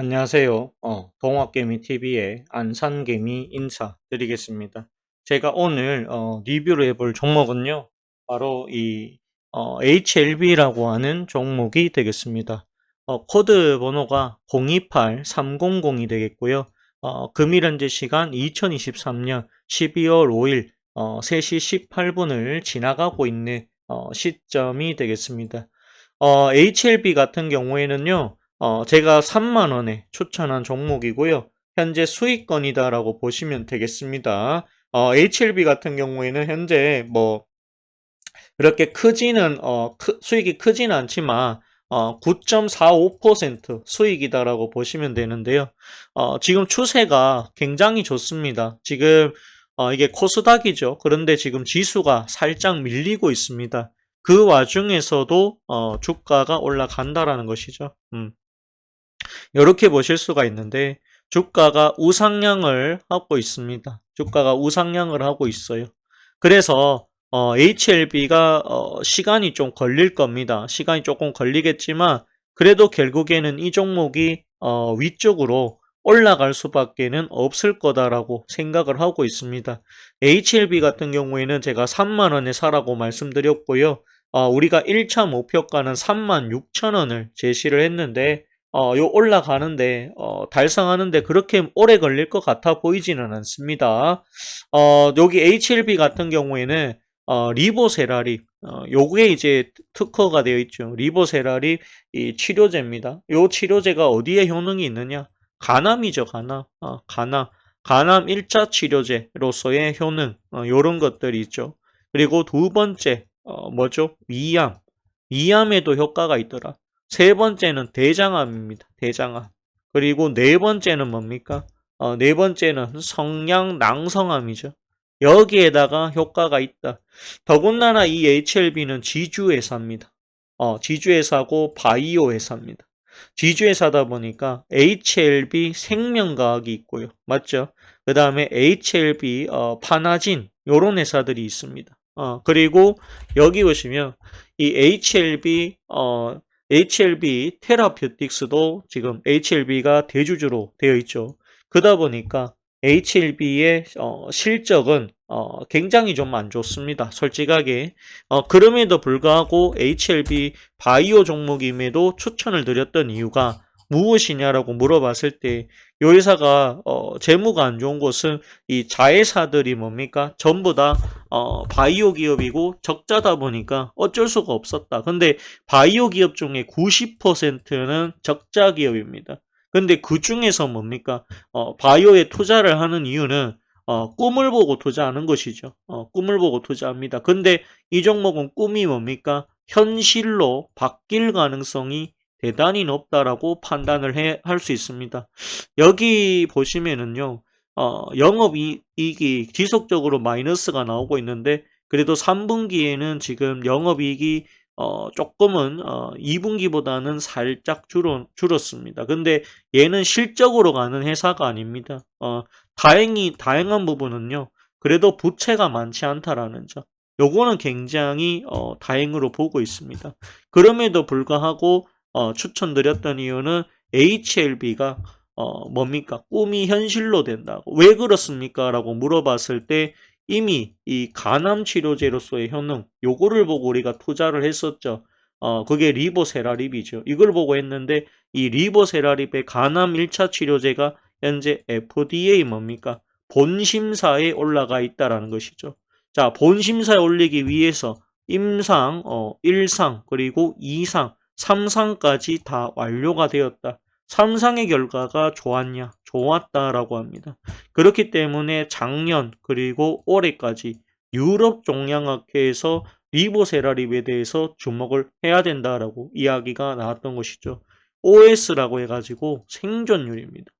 안녕하세요. 어, 동학개미TV의 안산개미 인사드리겠습니다. 제가 오늘 어, 리뷰를 해볼 종목은요. 바로 이 어, HLB라고 하는 종목이 되겠습니다. 어, 코드 번호가 028300이 되겠고요. 어, 금일 현재 시간 2023년 12월 5일 어, 3시 18분을 지나가고 있는 어, 시점이 되겠습니다. 어, HLB 같은 경우에는요. 어, 제가 3만 원에 추천한 종목이고요. 현재 수익권이다라고 보시면 되겠습니다. 어, HLB 같은 경우에는 현재 뭐 그렇게 크지는 어, 크- 수익이 크지는 않지만 어, 9.45% 수익이다라고 보시면 되는데요. 어, 지금 추세가 굉장히 좋습니다. 지금 어, 이게 코스닥이죠. 그런데 지금 지수가 살짝 밀리고 있습니다. 그 와중에서도 어, 주가가 올라간다라는 것이죠. 음. 이렇게 보실 수가 있는데 주가가 우상향을 하고 있습니다. 주가가 우상향을 하고 있어요. 그래서 어, HLB가 어, 시간이 좀 걸릴 겁니다. 시간이 조금 걸리겠지만 그래도 결국에는 이 종목이 어, 위쪽으로 올라갈 수밖에는 없을 거다라고 생각을 하고 있습니다. HLB 같은 경우에는 제가 3만 원에 사라고 말씀드렸고요. 어, 우리가 1차 목표가는 3만 6천 원을 제시를 했는데 어, 요 올라가는데, 어, 달성하는데 그렇게 오래 걸릴 것 같아 보이지는 않습니다. 어, 여기 HLB 같은 경우에는, 어, 리보세라리, 어, 요게 이제 특허가 되어 있죠. 리보세라리 이 치료제입니다. 요 치료제가 어디에 효능이 있느냐? 간암이죠, 간암. 어, 간암. 간암 1차 치료제로서의 효능, 어, 요런 것들이 있죠. 그리고 두 번째, 어, 뭐죠? 위암. 위암에도 효과가 있더라. 세 번째는 대장암입니다. 대장암. 그리고 네 번째는 뭡니까? 어, 네 번째는 성냥 낭성암이죠. 여기에다가 효과가 있다. 더군다나 이 HLB는 지주 회사입니다. 어, 지주 회사고 바이오 회사입니다. 지주 회사다 보니까 HLB 생명과학이 있고요. 맞죠? 그 다음에 HLB 어, 파나진 요런 회사들이 있습니다. 어, 그리고 여기 보시면 이 HLB 어, HLB 테라퓨틱스도 지금 HLB가 대주주로 되어 있죠. 그러다 보니까 HLB의 어, 실적은 어, 굉장히 좀 안 좋습니다. 솔직하게. 어, 그럼에도 불구하고 HLB 바이오 종목임에도 추천을 드렸던 이유가 무엇이냐라고 물어봤을 때, 이 회사가 어, 재무가 안 좋은 곳은 이 자회사들이 뭡니까? 전부 다 어, 바이오 기업이고 적자다 보니까 어쩔 수가 없었다. 근데 바이오 기업 중에 90%는 적자 기업입니다. 근데 그 중에서 뭡니까? 어, 바이오에 투자를 하는 이유는 어, 꿈을 보고 투자하는 것이죠. 어, 꿈을 보고 투자합니다. 근데 이 종목은 꿈이 뭡니까? 현실로 바뀔 가능성이 대단히 높다라고 판단을 해, 할수 있습니다. 여기 보시면은요, 어, 영업이익이 지속적으로 마이너스가 나오고 있는데, 그래도 3분기에는 지금 영업이익이 어, 조금은 어, 2분기보다는 살짝 줄어, 줄었습니다. 근데 얘는 실적으로 가는 회사가 아닙니다. 어, 다행히 다행한 부분은요. 그래도 부채가 많지 않다라는 점. 요거는 굉장히 어, 다행으로 보고 있습니다. 그럼에도 불구하고 어, 추천드렸던 이유는 HLB가 어, 뭡니까? 꿈이 현실로 된다고. 왜 그렇습니까? 라고 물어봤을 때 이미 이 간암 치료제로서의 효능, 요거를 보고 우리가 투자를 했었죠. 어, 그게 리보세라립이죠. 이걸 보고 했는데 이 리보세라립의 간암 1차 치료제가 현재 FDA 뭡니까? 본심사에 올라가 있다라는 것이죠. 자, 본심사에 올리기 위해서 임상, 어, 1상, 그리고 2상, 3상까지 다 완료가 되었다. 3상의 결과가 좋았냐? 좋았다라고 합니다. 그렇기 때문에 작년 그리고 올해까지 유럽 종양학회에서 리보세라립에 대해서 주목을 해야 된다라고 이야기가 나왔던 것이죠. OS라고 해가지고 생존율입니다.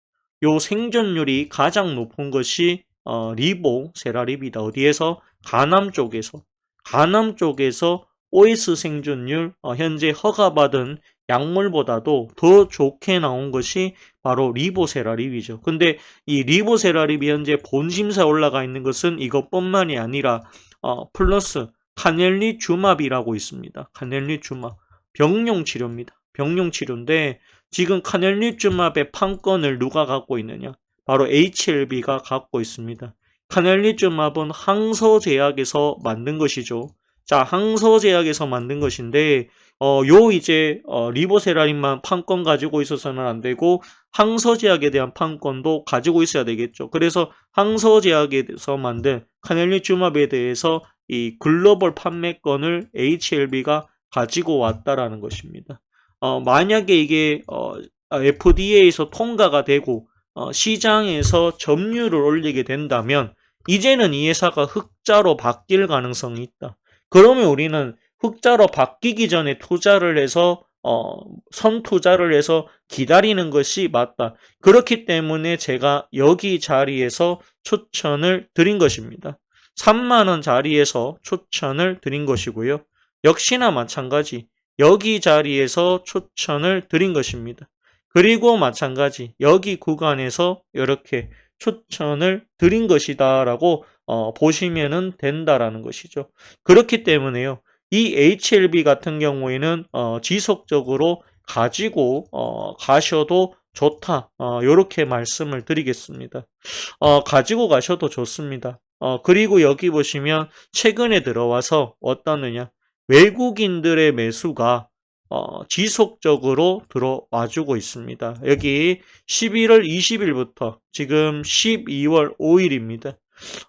요 생존율이 가장 높은 것이 어, 리보세라립이다. 어디에서? 간암 쪽에서. 간암 쪽에서 OS 생존율 어, 현재 허가받은 약물보다도 더 좋게 나온 것이 바로 리보세라립이죠. 근데 이 리보세라립이 현재 본심사에 올라가 있는 것은 이것뿐만이 아니라 어, 플러스 카넬리 주마비라고 있습니다. 카넬리 주마 병용 치료입니다. 병용 치료인데 지금 카넬리 주맙의 판권을 누가 갖고 있느냐? 바로 HLB가 갖고 있습니다. 카넬리 주맙은 항서제약에서 만든 것이죠. 자, 항서제약에서 만든 것인데 어, 요 이제 어, 리보세라린만 판권 가지고 있어서는 안 되고 항서제약에 대한 판권도 가지고 있어야 되겠죠. 그래서 항서제약에서 만든 카넬리주맙에 대해서 이 글로벌 판매권을 HLB가 가지고 왔다라는 것입니다. 어, 만약에 이게 어, FDA에서 통과가 되고 어, 시장에서 점유율을 올리게 된다면 이제는 이 회사가 흑자로 바뀔 가능성이 있다. 그러면 우리는 흑자로 바뀌기 전에 투자를 해서 어, 선 투자를 해서 기다리는 것이 맞다. 그렇기 때문에 제가 여기 자리에서 추천을 드린 것입니다. 3만원 자리에서 추천을 드린 것이고요. 역시나 마찬가지 여기 자리에서 추천을 드린 것입니다. 그리고 마찬가지 여기 구간에서 이렇게 추천을 드린 것이다 라고 어, 보시면 된다라는 것이죠. 그렇기 때문에요. 이 HLB 같은 경우에는 어, 지속적으로 가지고 어, 가셔도 좋다. 어, 이렇게 말씀을 드리겠습니다. 어, 가지고 가셔도 좋습니다. 어, 그리고 여기 보시면 최근에 들어와서 어떠느냐. 외국인들의 매수가 어, 지속적으로 들어와주고 있습니다. 여기 11월 20일부터 지금 12월 5일입니다.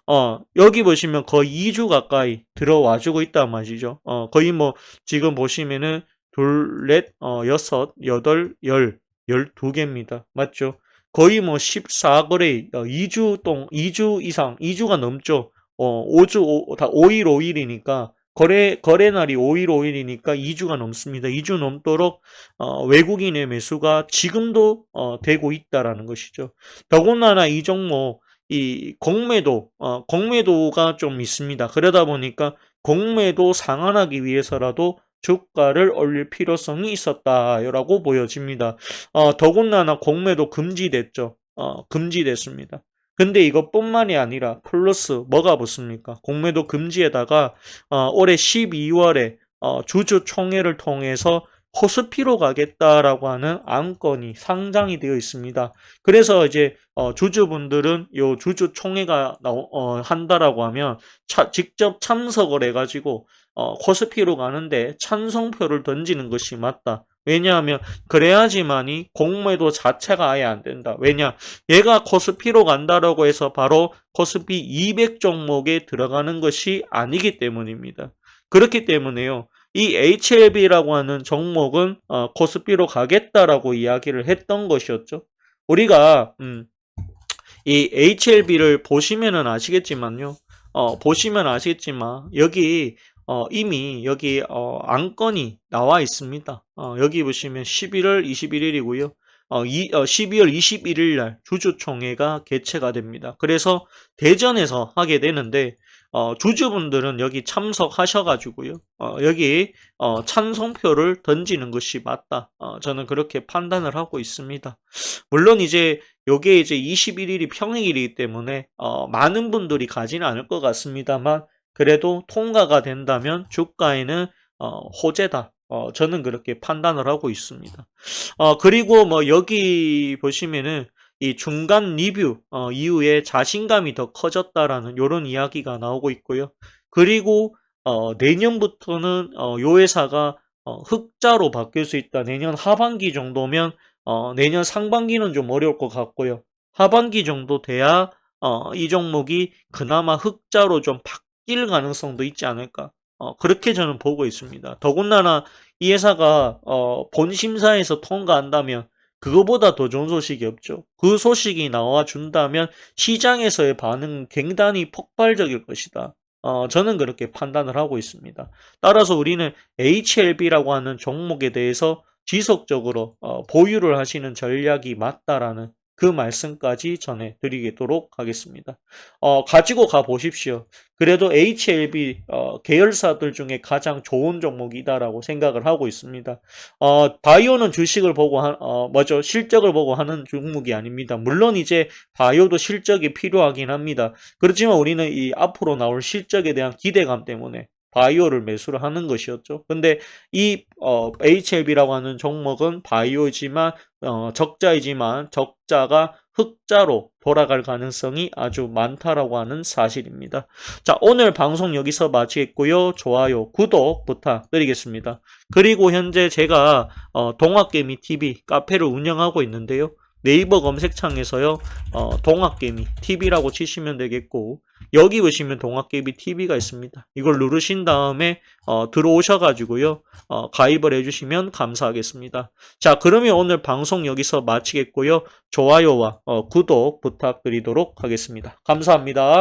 어, 여기 보시면 거의 2주 가까이 들어와주고 있단 말이죠. 어, 거의 뭐 지금 보시면은 둘, 넷, 어, 여섯, 여덟, 열, 열두 개입니다. 맞죠? 거의 뭐 14거래, 어, 2주 동, 2주 이상, 2주가 넘죠. 어, 5주, 5, 다 5일, 5일이니까 거래, 거래 날이 5일, 5일이니까 2주가 넘습니다. 2주 넘도록, 어, 외국인의 매수가 지금도, 어, 되고 있다라는 것이죠. 더군다나 이 종목, 이 공매도, 어, 공매도가 좀 있습니다. 그러다 보니까 공매도 상환하기 위해서라도 주가를 올릴 필요성이 있었다라고 보여집니다. 어, 더군다나 공매도 금지됐죠. 어, 금지됐습니다. 근데 이것뿐만이 아니라 플러스 뭐가 붙습니까? 공매도 금지에다가 어, 올해 12월에 어, 주주총회를 통해서 코스피로 가겠다라고 하는 안건이 상장이 되어 있습니다. 그래서 이제 어, 주주분들은 요 주주 총회가 나오, 어, 한다라고 하면 차, 직접 참석을 해가지고 어, 코스피로 가는데 찬성표를 던지는 것이 맞다. 왜냐하면 그래야지만이 공매도 자체가 아예 안 된다. 왜냐? 얘가 코스피로 간다라고 해서 바로 코스피 200 종목에 들어가는 것이 아니기 때문입니다. 그렇기 때문에요. 이 HLB라고 하는 종목은 어, 코스피로 가겠다라고 이야기를 했던 것이었죠. 우리가 음, 이 HLB를 보시면은 아시겠지만요. 어, 보시면 아시겠지만 여기 어, 이미 여기 어, 안건이 나와 있습니다. 어, 여기 보시면 11월 21일이고요. 어, 이, 어, 12월 21일 날 주주총회가 개최가 됩니다. 그래서 대전에서 하게 되는데 어, 주주분들은 여기 참석하셔가지고요. 어, 여기 어, 찬성표를 던지는 것이 맞다. 어, 저는 그렇게 판단을 하고 있습니다. 물론 이제 요게 이제 21일이 평일이기 때문에 어, 많은 분들이 가지는 않을 것 같습니다만 그래도 통과가 된다면 주가에는 어, 호재다. 어, 저는 그렇게 판단을 하고 있습니다. 어, 그리고 뭐 여기 보시면은 이 중간 리뷰 어, 이후에 자신감이 더 커졌다라는 이런 이야기가 나오고 있고요. 그리고 어, 내년부터는 어, 요 회사가 어, 흑자로 바뀔 수 있다. 내년 하반기 정도면 어, 내년 상반기는 좀 어려울 것 같고요. 하반기 정도 돼야 어, 이 종목이 그나마 흑자로 좀 바뀔 가능성도 있지 않을까. 어, 그렇게 저는 보고 있습니다. 더군다나 이 회사가 어, 본 심사에서 통과한다면 그거보다 더 좋은 소식이 없죠. 그 소식이 나와 준다면 시장에서의 반응은 굉장히 폭발적일 것이다. 어, 저는 그렇게 판단을 하고 있습니다. 따라서 우리는 HLB라고 하는 종목에 대해서 지속적으로 어, 보유를 하시는 전략이 맞다라는 그 말씀까지 전해드리도록 하겠습니다. 어, 가지고 가 보십시오. 그래도 HLB 어, 계열사들 중에 가장 좋은 종목이다라고 생각을 하고 있습니다. 어, 바이오는 주식을 보고 하, 어, 뭐죠 실적을 보고 하는 종목이 아닙니다. 물론 이제 바이오도 실적이 필요하긴 합니다. 그렇지만 우리는 이 앞으로 나올 실적에 대한 기대감 때문에 바이오를 매수를 하는 것이었죠. 근데 이 어, HLB라고 하는 종목은 바이오지만 어, 적자이지만 적자가 흑자로 돌아갈 가능성이 아주 많다라고 하는 사실입니다. 자, 오늘 방송 여기서 마치겠고요. 좋아요, 구독 부탁드리겠습니다. 그리고 현재 제가 어, 동학개미 TV 카페를 운영하고 있는데요. 네이버 검색창에서요, 어, 동학개미 TV라고 치시면 되겠고, 여기 보시면 동학개미 TV가 있습니다. 이걸 누르신 다음에, 어, 들어오셔가지고요, 어, 가입을 해주시면 감사하겠습니다. 자, 그러면 오늘 방송 여기서 마치겠고요. 좋아요와 어, 구독 부탁드리도록 하겠습니다. 감사합니다.